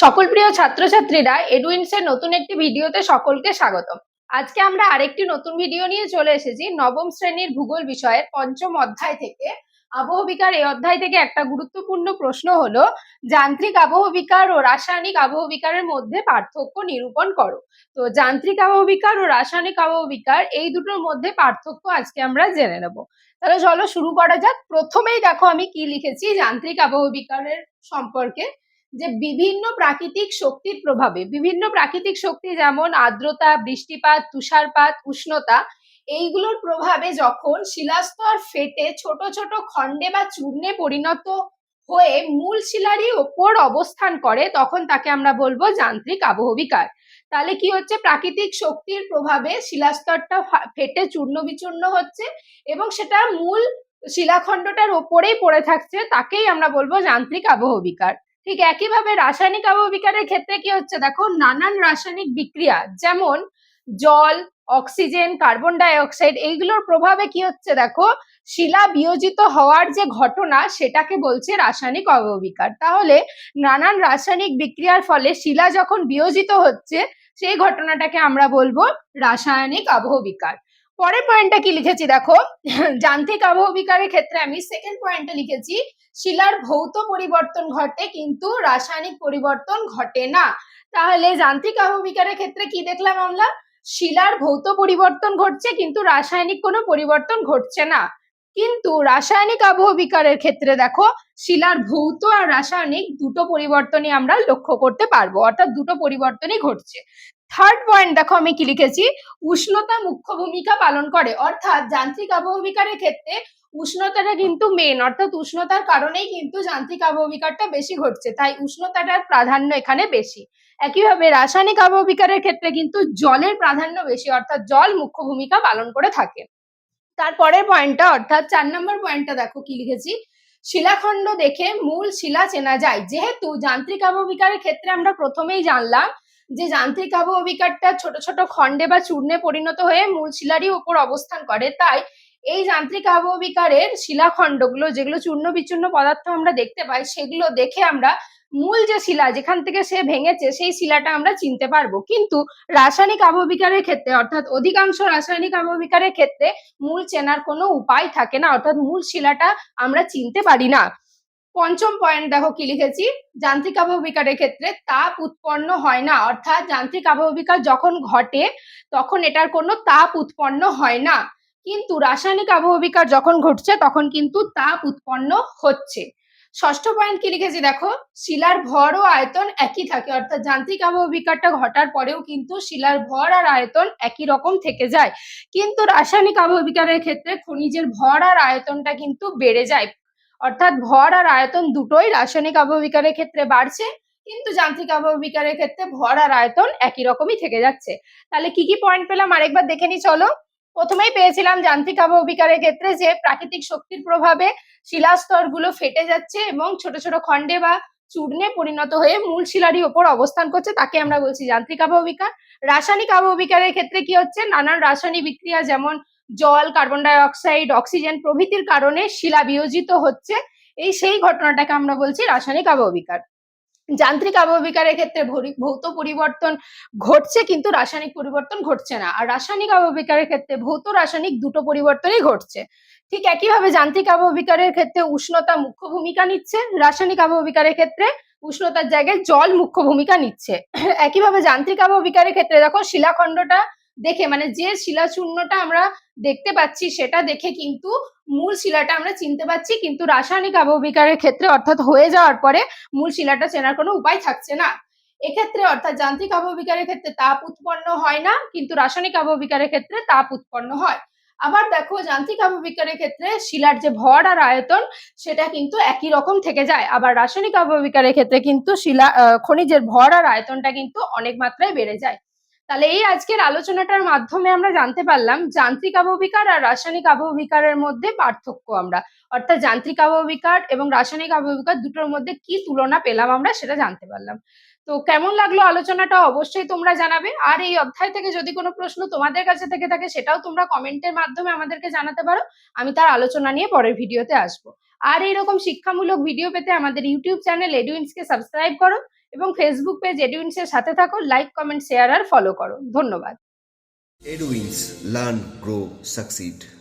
সকল প্রিয় ছাত্রছাত্রীরা এডুইন্সের নতুন একটি ভিডিওতে সকলকে স্বাগতম। আজকে আমরা আরেকটি নতুন ভিডিও নিয়ে চলে এসেছি নবম শ্রেণির ভূগোল বিষয়ের পঞ্চম অধ্যায় থেকে। আবহবিকার এই অধ্যায় থেকে একটা গুরুত্বপূর্ণ প্রশ্ন হলো, যান্ত্রিক আবহবিকার ও রাসায়নিক আবহবিকারের মধ্যে পার্থক্য নিরূপণ করো। তো যান্ত্রিক আবহবিকার ও রাসায়নিক আবহবিকার এই দুটোর মধ্যে পার্থক্য আজকে আমরা জেনে নেব। তাহলে চলো শুরু করা যাক। প্রথমেই দেখো আমি কি লিখেছি যান্ত্রিক আবহবিকারের সম্পর্কে। যে বিভিন্ন প্রাকৃতিক শক্তির প্রভাবে, বিভিন্ন প্রাকৃতিক শক্তি যেমন আর্দ্রতা, বৃষ্টিপাত, তুষারপাত, উষ্ণতা, এইগুলোর প্রভাবে যখন শিলাস্তর ফেটে ছোট ছোট খণ্ডে বা চূর্ণে পরিণত হয়ে মূল শিলারই ওপর অবস্থান করে, তখন তাকে আমরা বলব যান্ত্রিক আবহবিকার। তাহলে কি হচ্ছে? প্রাকৃতিক শক্তির প্রভাবে শিলাস্তরটা ফেটে চূর্ণ বিচূর্ণ হচ্ছে এবং সেটা মূল শিলাখণ্ডটার ওপরেই পড়ে থাকছে, তাকেই আমরা বলব যান্ত্রিক আবহবিকার। ঠিক একইভাবে রাসায়নিক আবহবিকারের ক্ষেত্রে কি হচ্ছে? দেখো, নানান রাসায়নিক বিক্রিয়া, যেমন জল, অক্সিজেন, কার্বন ডাই অক্সাইড এইগুলোর প্রভাবে কি হচ্ছে? দেখো, শিলা বিয়োজিত হওয়ার যে ঘটনা, সেটাকে বলছে রাসায়নিক অববিকার তাহলে নানান রাসায়নিক বিক্রিয়ার ফলে শিলা যখন বিয়োজিত হচ্ছে, সেই ঘটনাটাকে আমরা বলব রাসায়নিক আবহবিকার পরের পয়েন্টটা কি লিখেছি দেখো? যান্ত্রিক আবহবিকারের ক্ষেত্রে আমি সেকেন্ড পয়েন্টে লিখেছি, শিলার ভৌত পরিবর্তন ঘটে কিন্তু রাসায়নিক পরিবর্তন ঘটে না। তাহলে যান্ত্রিক আবহবিকারের ক্ষেত্রে কি দেখলাম আমরা? শিলার ভৌত পরিবর্তন ঘটছে কিন্তু রাসায়নিক কোনো পরিবর্তন ঘটছে না। কিন্তু রাসায়নিক আবহবিকারের ক্ষেত্রে দেখো, শিলার ভৌত আর রাসায়নিক দুটো পরিবর্তনই আমরা লক্ষ্য করতে পারব। অর্থাৎ দুটো পরিবর্তনই ঘটছে। থার্ড পয়েন্ট দেখো আমি কি লিখেছি? উষ্ণতা মুখ্য ভূমিকা পালন করে। অর্থাৎ যান্ত্রিক আবহবিকারের ক্ষেত্রে উষ্ণতাটা কিন্তু মেন অর্থাৎ উষ্ণতার কারণেই কিন্তু যান্ত্রিক আবহবিকারটা বেশি ঘটছে। তাই উষ্ণতাটার প্রাধান্য এখানে বেশি। একইভাবে রাসায়নিক আবহবিকারের ক্ষেত্রে কিন্তু জলের প্রাধান্য বেশি, অর্থাৎ জল মুখ্য ভূমিকা পালন করে থাকে। তারপরের পয়েন্টটা অর্থাৎ চার নম্বর পয়েন্টটা দেখো কি লিখেছি? শিলাখণ্ড দেখে মূল শিলা চেনা যায়। যেহেতু যান্ত্রিক আবহবিকারের ক্ষেত্রে আমরা প্রথমেই জানলাম যে যান্ত্রিক আবহবিকারটা ছোট ছোট খণ্ডে বা চূর্ণে পরিণত হয়ে মূল শিলারই উপর অবস্থান করে, তাই এই যান্ত্রিক আবহবিকারের শিলাখণ্ডগুলো যেগুলো চূর্ণ বিচূর্ণ পদার্থ আমরা দেখতে পাই, সেগুলো দেখে আমরা মূল যে শিলা যেখান থেকে সে ভেঙেছে, সেই শিলাটা আমরা চিনতে পারব। কিন্তু রাসায়নিক আবহবিকারের ক্ষেত্রে, অর্থাৎ অধিকাংশ রাসায়নিক আবহবিকারের ক্ষেত্রে মূল চেনার কোনো উপায় থাকে না, অর্থাৎ মূল শিলাটা আমরা চিনতে পারি না। পঞ্চম পয়েন্ট দেখো কি লিখেছি? যান্ত্রিক আবহবিকারের ক্ষেত্রে তাপ উৎপন্ন হয় না। অর্থাৎ যান্ত্রিক আবহবিকার যখন ঘটে, তখন এটার কোনো তাপ উৎপন্ন হয় না। কিন্তু রাসায়নিক আবহবিকার যখন ঘটছে, তখন কিন্তু তাপ উৎপন্ন হচ্ছে। ষষ্ঠ পয়েন্ট কি লিখেছি দেখো? শিলার ভর ও আয়তন একই থাকে। অর্থাৎ যান্ত্রিক আবহবিকারটা ঘটার পরেও কিন্তু শিলার ভর আর আয়তন একই রকম থেকে যায়। কিন্তু রাসায়নিক আবহবিকারের ক্ষেত্রে খনিজের ভর আর আয়তনটা কিন্তু বেড়ে যায়। অর্থাৎ ভর আর আয়তন দুটোই রাসায়নিক আবহবিকারের ক্ষেত্রে বাড়ছে, কিন্তু যান্ত্রিক আবহবিকারের ক্ষেত্রে ভর আর আয়তন একই রকমই থেকে যাচ্ছে। তাহলে কি কি পয়েন্ট পেলাম? আরেকবার দেখে নি, চলো। প্রথমেই পেয়েছিলাম যান্ত্রিক আবহবিকারের ক্ষেত্রে যে প্রাকৃতিক শক্তির প্রভাবে শিলাস্তরগুলো ফেটে যাচ্ছে এবং ছোট ছোট খণ্ডে বা চূর্ণে পরিণত হয়ে মূল শিলারই ওপর অবস্থান করছে, তাকে আমরা বলছি যান্ত্রিক আবহবিকার রাসায়নিক আবহবিকারের ক্ষেত্রে কি হচ্ছে? নানান রাসায়নিক বিক্রিয়া যেমন জল কার্বন ডাই অক্সাইড অক্সিজেন প্রভৃতির কারণে শিলা বিয়োজিত হচ্ছে। এই সেই ঘটনাটাকে আমরা বলছি রাসায়নিক আবহবিকার যান্ত্রিক আবহবিকারের ক্ষেত্রে ভৌত পরিবর্তন ঘটছে কিন্তু রাসায়নিক পরিবর্তন ঘটছে না। আর রাসায়নিক আবহবিকারের ক্ষেত্রে ভৌত রাসায়নিক দুটো পরিবর্তনই ঘটছে। ঠিক একইভাবে যান্ত্রিক আবহবিকারের ক্ষেত্রে উষ্ণতা মুখ্য ভূমিকা নিচ্ছে। রাসায়নিক আবহবিকারের ক্ষেত্রে উষ্ণতার জায়গায় জল মুখ্য ভূমিকা নিচ্ছে। একইভাবে যান্ত্রিক আবহবিকারের ক্ষেত্রে দেখো শিলাখণ্ডটা দেখে মানে যে শিলাচূর্ণটা আমরা দেখতে পাচ্ছি, সেটা দেখে কিন্তু মূল শিলাটা আমরা চিনতে পারছি কিন্তু রাসায়নিক আবহবিকারের ক্ষেত্রে অর্থাৎ হয়ে যাওয়ার পরে মূল শিলাটা চেনার কোনো উপায় থাকছে না। এক্ষেত্রে অর্থাৎ যান্ত্রিক আবহবিকারের ক্ষেত্রে তাপ উৎপন্ন হয় না, কিন্তু রাসায়নিক আবহবিকারের ক্ষেত্রে তাপ উৎপন্ন হয়। আবার দেখো, যান্ত্রিক আবহবিকারের ক্ষেত্রে শিলার যে ভর আর আয়তন, সেটা কিন্তু একই রকম থেকে যায়। আবার রাসায়নিক আবহবিকারের ক্ষেত্রে কিন্তু শিলা খনিজের ভর আর আয়তনটা কিন্তু অনেক মাত্রায় বেড়ে যায়। তাহলে এই আজকের আলোচনাটার মাধ্যমে আমরা জানতে পারলাম যান্ত্রিক আবহবিকার আর রাসায়নিক আবহবিকারের মধ্যে পার্থক্য আমরা। অর্থাৎ যান্ত্রিক আবহবিকার এবং রাসায়নিক আবহবিকার দুটোর মধ্যে কি তুলনা পেলাম আমরা সেটা জানতে পারলাম। তো কেমন লাগল আলোচনাটা অবশ্যই তোমরা জানাবে। আর এই অধ্যায় থেকে যদি কোনো প্রশ্ন তোমাদের কাছে থেকে থাকে সেটাও তোমরা কমেন্টের মাধ্যমে আমাদেরকে জানাতে পারো। আমি তার আলোচনা নিয়ে পরের ভিডিওতে আসব। আর এইরকম শিক্ষামূলক ভিডিও পেতে আমাদের ইউটিউব চ্যানেল এডুইন্সকে সাবস্ক্রাইব করো। এবং ফেসবুক পেজ এডুইন্সের সাথে থাকো লাইক কমেন্ট শেয়ার আর ফলো করো ধন্যবাদ এডুইন্স লার্ন গ্রো Succeed.